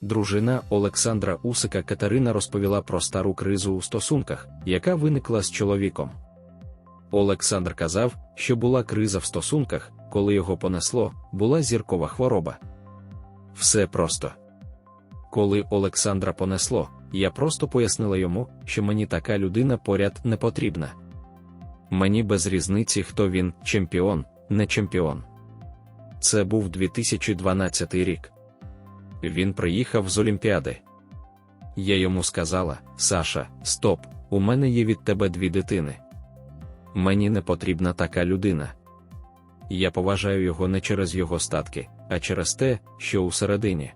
Дружина Олександра Усика Катерина розповіла про стару кризу у стосунках, яка виникла з чоловіком. Олександр казав, що була криза в стосунках, коли його понесло, була зіркова хвороба. Все просто. Коли Олександра понесло, я просто пояснила йому, що мені така людина поряд не потрібна. Мені без різниці, хто він, чемпіон, не чемпіон. Це був 2012 рік. Він приїхав з Олімпіади. Я йому сказала: Саша, стоп, у мене є від тебе дві дитини. Мені не потрібна така людина. Я поважаю його не через його статки, а через те, що усередині.